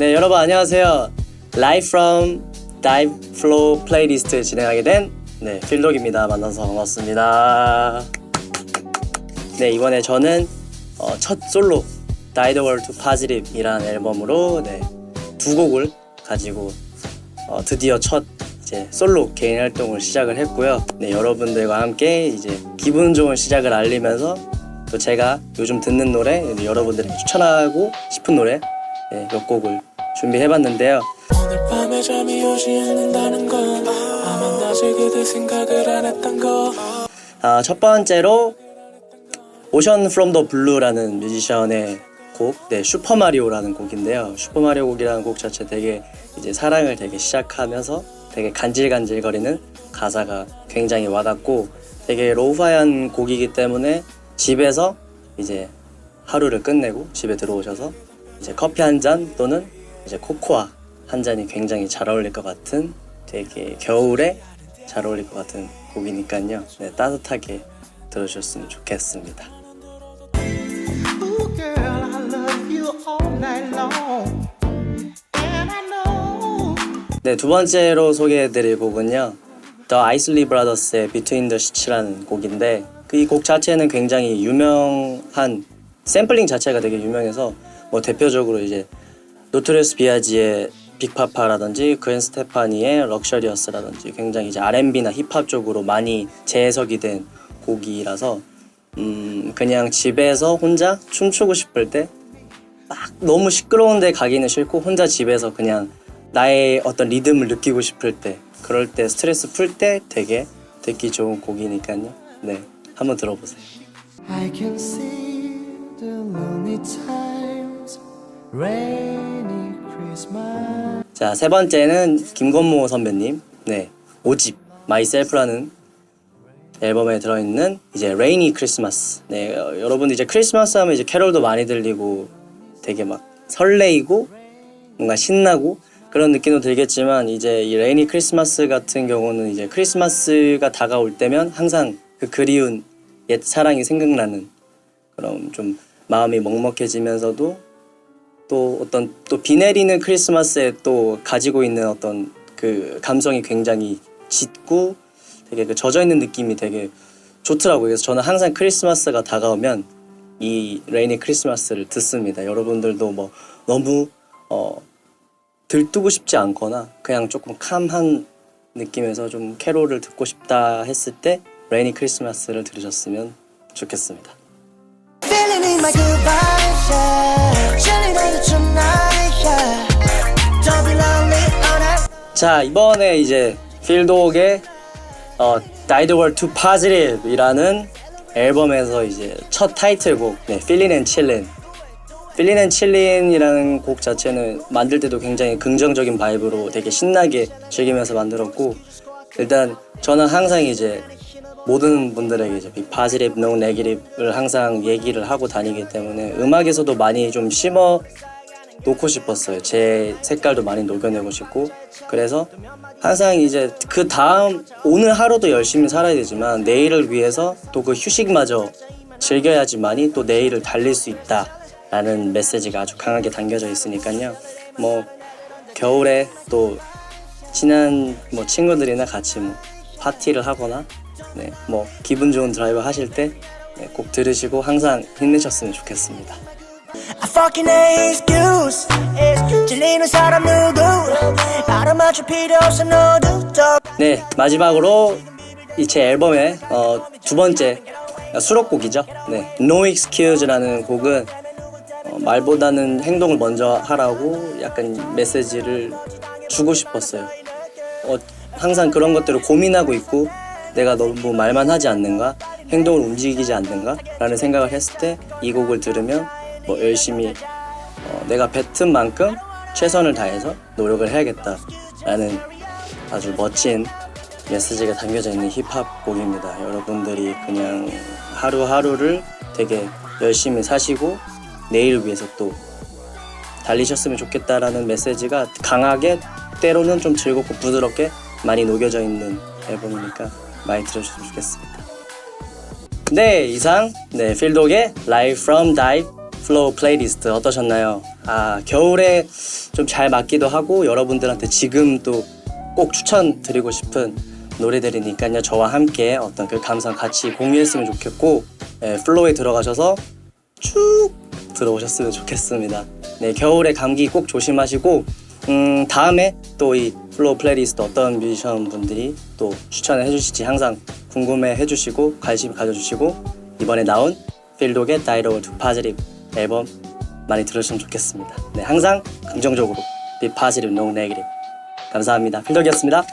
네, 여러분 안녕하세요. Live from Dive Flow 플레이리스트 진행하게 된 네, 필독입니다. 만나서 반갑습니다. 네, 이번에 저는 어, 첫 솔로 Die the World to Positive이라는 앨범으로 네, 두 곡을 가지고 어, 드디어 첫 이제 솔로 개인 활동을 시작을 했고요. 네, 여러분들과 함께 이제 기분 좋은 시작을 알리면서 또 제가 요즘 듣는 노래 네, 여러분들에게 추천하고 싶은 노래 네, 몇 곡을 준비해봤는데요. 오늘 밤에 잠이 오지 않는다는 건 그대 생각을 안 했던 거 아, 첫 번째로 오션 프롬 더 블루라는 뮤지션의 곡, 네, 슈퍼 마리오라는 곡인데요. 슈퍼 마리오 곡이라는 곡 자체 되게 이제 사랑을 되게 시작하면서 되게 간질간질거리는 가사가 굉장히 와닿고 되게 로우파이한 곡이기 때문에 집에서 이제 하루를 끝내고 집에 들어오셔서 이제 커피 한 잔 또는 이제 코코아 한 잔이 굉장히 잘 어울릴 것 같은 되게 겨울에 잘 어울릴 것 같은 곡이니까요. 네, 따뜻하게 들어주셨으면 좋겠습니다. Ooh, girl. 네, 두 번째로 소개해드릴 곡은요. The Isley Brothers의 Between the Sheets라는 곡인데 그 이 곡 자체는 굉장히 유명한 샘플링 자체가 되게 유명해서 뭐 대표적으로 이제 노토리어스 비아지의 빅파파라든지 그앤 스테파니의 럭셔리어스라든지 굉장히 이제 R&B나 힙합 쪽으로 많이 재해석이 된 곡이라서 음 그냥 집에서 혼자 춤추고 싶을 때 막 너무 시끄러운데 가기는 싫고 혼자 집에서 그냥 나의 어떤 리듬을 느끼고 싶을 때 그럴 때 스트레스 풀 때 되게 듣기 좋은 곡이니까요. 네, 한번 들어보세요. 자, 세 번째는 김건모 선배님. 네. 오집 마이셀프라는 앨범에 들어있는 이제 레이니 크리스마스. 네, 어, 여러분 이제 크리스마스 하면 이제 캐롤도 많이 들리고 되게 막 설레이고 뭔가 신나고 그런 느낌도 들겠지만 이제 이 레이니 크리스마스 같은 경우는 이제 크리스마스가 다가올 때면 항상 그 그리운 옛 사랑이 생각나는 그런 좀 마음이 먹먹해지면서도 또 어떤 또 비 내리는 크리스마스에 또 가지고 있는 어떤 그 감성이 굉장히 짙고 되게 그 젖어 있는 느낌이 되게 좋더라고요. 그래서 저는 항상 크리스마스가 다가오면 이 레이니 크리스마스를 듣습니다. 여러분들도 뭐 너무 어 들뜨고 싶지 않거나 그냥 조금 캄한 느낌에서 좀 캐롤을 듣고 싶다 했을 때 레이니 크리스마스를 들으셨으면 좋겠습니다. 자 이번에 이제 필독의 어, Die the World to Positive이라는 앨범에서 이제 첫 타이틀곡 네, Feelin' and Chillin' Feelin' and Chillin이라는 곡 자체는 만들 때도 굉장히 긍정적인 바이브로 되게 신나게 즐기면서 만들었고 일단 저는 항상 이제 모든 분들에게 이제 빅 파지티브, 노 네기티브를 항상 얘기를 하고 다니기 때문에 음악에서도 많이 좀 심어 놓고 싶었어요. 제 색깔도 많이 녹여내고 싶고 그래서 항상 이제 그 다음 오늘 하루도 열심히 살아야 되지만 내일을 위해서 또 그 휴식마저 즐겨야지만이 또 내일을 달릴 수 있다라는 메시지가 아주 강하게 담겨져 있으니까요. 뭐 겨울에 또 친한 뭐 친구들이나 같이 뭐 파티를 하거나 네, 뭐 기분 좋은 드라이브 하실 때꼭 들으시고 항상 힘내셨으면 좋겠습니다. Fucking excuse. 질리는 사람 누구? 알아맞힐 필요 없어 너도 더. 네 마지막으로 이 제 앨범의 어, 두 번째 수록곡이죠. 네, No Excuse라는 곡은 어, 말보다는 행동을 먼저 하라고 약간 메시지를 주고 싶었어요. 어, 항상 그런 것들을 고민하고 있고 내가 너무 말만 하지 않는가, 행동을 움직이지 않는가 라는 생각을 했을 때 이 곡을 들으면 뭐 열심히 어, 내가 뱉은 만큼 최선을 다해서 노력을 해야겠다라는 아주 멋진 메시지가 담겨져 있는 힙합 곡입니다. 여러분들이 그냥 하루하루를 되게 열심히 사시고 내일을 위해서 또 달리셨으면 좋겠다라는 메시지가 강하게 때로는 좀 즐겁고 부드럽게 많이 녹여져 있는 앨범이니까 많이 들어주셨으면 좋겠습니다. 네 이상 네 필독의 Live from Dive 플로우 플레이리스트 어떠셨나요? 아 겨울에 좀 잘 맞기도 하고 여러분들한테 지금 또 꼭 추천드리고 싶은 노래들이니까요. 저와 함께 어떤 그 감성 같이 공유했으면 좋겠고 예, 플로우에 들어가셔서 쭉 들어오셨으면 좋겠습니다. 네 겨울에 감기 꼭 조심하시고 음, 다음에 또 이 플로우 플레이리스트 어떤 뮤지션 분들이 또 추천을 해주실지 항상 궁금해 해주시고 관심 가져주시고 이번에 나온 필독의 다이로우 투 파지립 앨범 많이 들으시면 좋겠습니다. 네, 항상 긍정적으로 positive, no negative. 감사합니다. 필독이었습니다.